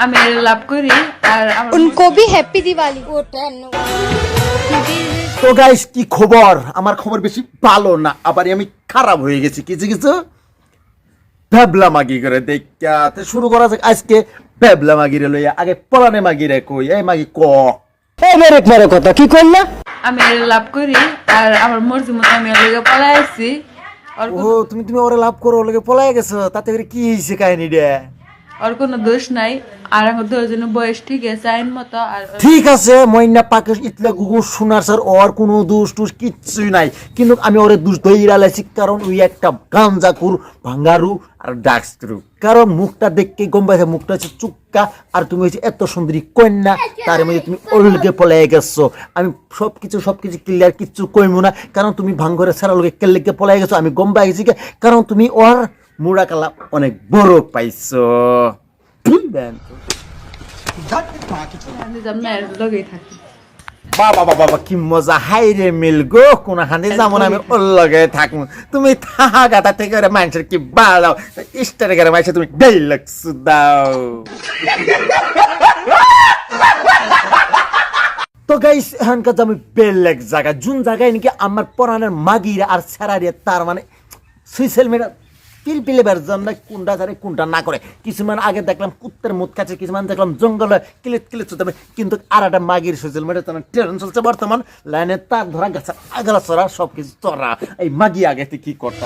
আমি লাভ করি আর উনকো ভি হ্যাপি দিওয়ালি তো গাইস কি খবর? আমার খবর বেশি ভালো না আবার আমি খারাপ হয়ে গেছি কিছু কিছু ভ্যাবলা মাগি করে দেখা শুরু করা যাক আজকে ভ্যাবলা মাগিরে লইয়া আগে পলানে মাগিরে কই এই মাগি ক? এই মেরে মেরে কথা কি করলা আমি লাভ করি আর আমার মর্জি মতো আমি লইয়া পলাই আছি ও তুমি তুমি ওরে লাভ করো লগে পলাই গেছো তাতে করে কি হইছে কাহিনীটা? ওর কোনো দোষ নাই। আর আমার দুজনের বয়স ঠিক আছে, আইন মতো আর ঠিক আছে, মইনা পাকে ইতলা গুগু শোনার স্যার, ওর কোনো দোষ টুস কিচ্ছুই নাই। কিন্তু আমি ওরে দোষ ধইরা লাইছি, কারণ ওই একটা গাঞ্জাকুর ভাঙ্গারু আর ডাক্সরু। কারণ মুখটা দেখকে গম পাইছে, মুখটা হচ্ছে চুক্কা, আর তুমি হচ্ছে এত সুন্দরী কন্যা, তার মধ্যে তুমি ওলকে পলাই গেছো। আমি সব কিছু সব কিছু ক্লিয়ার কিচ্ছু কইমু না, কারণ তুমি ভাঙ্গরে সারা লোকে কেলেকে পলাই গেছো, আমি গম পাই গেছি কারণ তুমি ওর মুড়া কালা অনেক বড় পাইছো। আমি যেমন এর লগেই থাকি। বাবা বাবা বাবা কি মজা। হাই রে মিল গো কোন হানে যেমন আমি? ওর লগে থাকব তুমি থাহা গাতা থেকে মানুষের কি বাড়াও ইস্টারে করে মানুষের তুমি ডাইলগ দাও। তো গাইস এখানকার আমি বেলেগ জায়গা জুন জায়গায় নাকি আমার পরাণের মাগিরা আর স্যারারিয়া তার মানে সোশ্যাল মিডিয়া পিলপিলে বের জন্য কোনটা ধরে কোনটা না করে। কিছুমান আগে দেখলাম কুত্তের মুখ কাছে, কিছুমান দেখলাম জঙ্গলে কিলিত কিলিত চলতে কিন্তু আর একটা মাগির সোশ্যাল মিডিয়া তোমার ট্রেন চলছে বর্তমান। লাইনে তার ধরা গেছে, আগলা চড়া সব কিছু চড়া। এই মাগি আগে কি করতে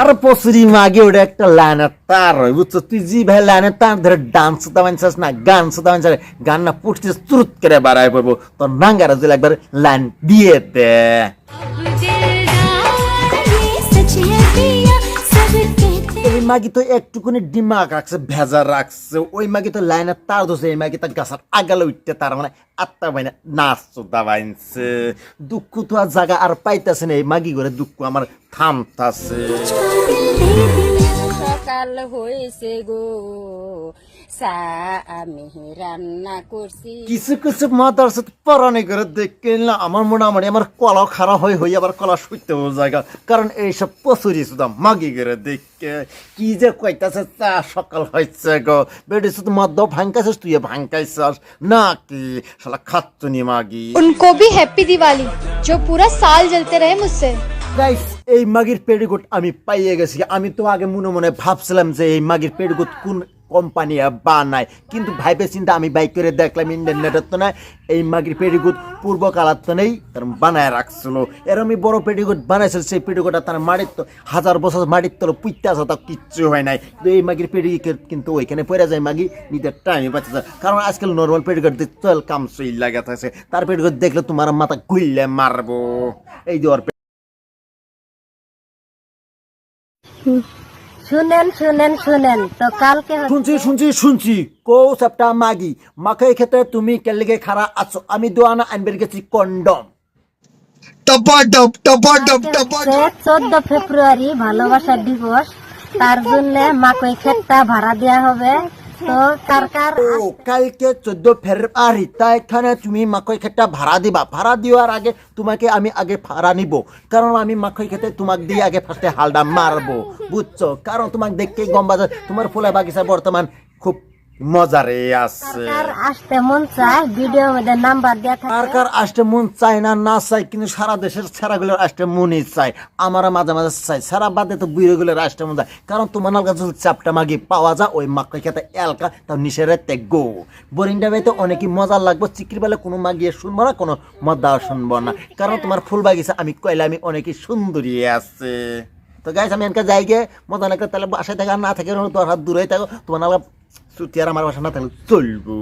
আর পশুরি মাগে, ওটা একটা লাইনের তার হয়, বুঝছ? তুই জি ভাই, লাইনের তার ধরে ডান্স সুতা মানছিস না, গান সুতা মানছিস গান না পুটছিস তুরুত করে বাড়ায় পড়ব। তোর নাঙ্গারা যদি একবার লাইন দিয়ে দে। মাগি তো একটুকুনি ডিমাগ রাখছে ভেজা রাখছে। ওই মাগি তো লাইনে তার ধরছে এই মাগি তো গাছার আগালে উঠতে তার মানে আত্মা বাইনে নাচ দাবাইনছে বাইনছে দুঃখ তো আর জায়গা আর পাইতেছে না, এই মাগি করে দুঃখ আমার থামতাছে। সকাল হয়েছে গো চা রান্না করছি কিছু কিছু মাতার সাথে পরানি করে দেখে না আমার মোটামুটি আমার কলা খারাপ হয়ে হয়ে আবার কলা শুইতে জায়গা কারণ এইসব প্রচুরি সুদাম মাগি করে দেখে কি যে কইতাছে চা সকাল হয়েছে গো বেটি শুধু মাদ্য ভাঙ্কাইছিস তুই ভাঙ্কাইছিস না কি শালা খাচ্ছুনি মাগি উনকো ভি হ্যাপি দিওয়ালি জো পুরা সাল জ্বলতে রহে মুঝসে গাইস এই মাগির পেডিগুট আমি পাইয়ে গেছি। আমি তো আগে মনে মনে ভাবছিলাম যে এই মাগির পেডিগুট কোন কোম্পানি বানায়। কিন্তু ভাইবে চিন্তা, আমি বাইক করে দেখলাম ইন্টারনেটের তো না এই মাগির পেডিকোট পূর্ব কালার তো নেই, তার বানায় রাখছিল। এরমই বড় পেডিকোট বানাইছিল, সেই পেডিকোটটা তার মাটির তো হাজার বছর মাটির তো পুইতে আসা তা কিচ্ছু হয় নাই। কিন্তু এই মাগির পেডিকোট কিন্তু ওইখানে পড়ে যায় মাগি, নিজের টাইমে না। কারণ আজকাল নর্মাল পেডিকোট দিয়ে চল কাম সই লাগা থাকে তার পেডিকোট দেখলে তোমার মাথা গুইলে মারবো। এই যে ওর শুনেন শুনেন শুনেন। তো কালকে শুনছি শুনছি শুনছি। কো সবটা মাগি। মাকে ক্ষেত্রে তুমি কেলেগে খারা আছো? আমি দোয়ানা আনবের গেছি কন্ডম হচ্ছে চোদ্দ ফেব্রুয়ারি ভালোবাসা দিবস। তার জন্য মাকে ক্ষেতটা ভাড়া দেওয়া হবে। কালকে চোদ্দ ফেব্রুয়ারি, তা এখানে তুমি মাকই ক্ষেতটা ভাড়া দিবা। ভাড়া দেওয়ার আগে তোমাকে আমি আগে ভাড়া নিব। কারণ আমি মাকই খেতে তোমাকে দিয়ে আগে ফার্স্টে হালটা মারবো, বুঝছ? কারণ তোমাকে দেখতে গম বাজার তোমার ফুলা বাগিচা বর্তমান খুব মজারে আছে। কার আসতে মন চায় ভিডিও মধ্যে নাম্বার দেওয়া থাকে। কার কার আসতে মন চায় না না চাই কিন্তু সারা দেশের ছাড়াগুলোর আসতে মনই চাই আমারা মাঝে মাঝে চাই সারা বাদে তো বুড়োগুলোর আসতে মন কারণ তোমার কাছে চাপটা মাগি পাওয়া যায় ওই মাকে খেতে এলকা তাও নিষেরে গো বোরিংটা বাইতে অনেকই মজা লাগবে চিকির বেলা কোনো মাগিয়ে শুনব না কোনো মদ্দা শুনব না। কারণ তোমার ফুল বাগিচা আমি কইলে আমি অনেকই সুন্দরী আছে। তো গাইস আমি এনকা যাই গে মজা লাগলে তাহলে বাসায় থাকা না থাকে হাত দূরে থাকো তোমার আর আমার বাসা না থাকলে চলবো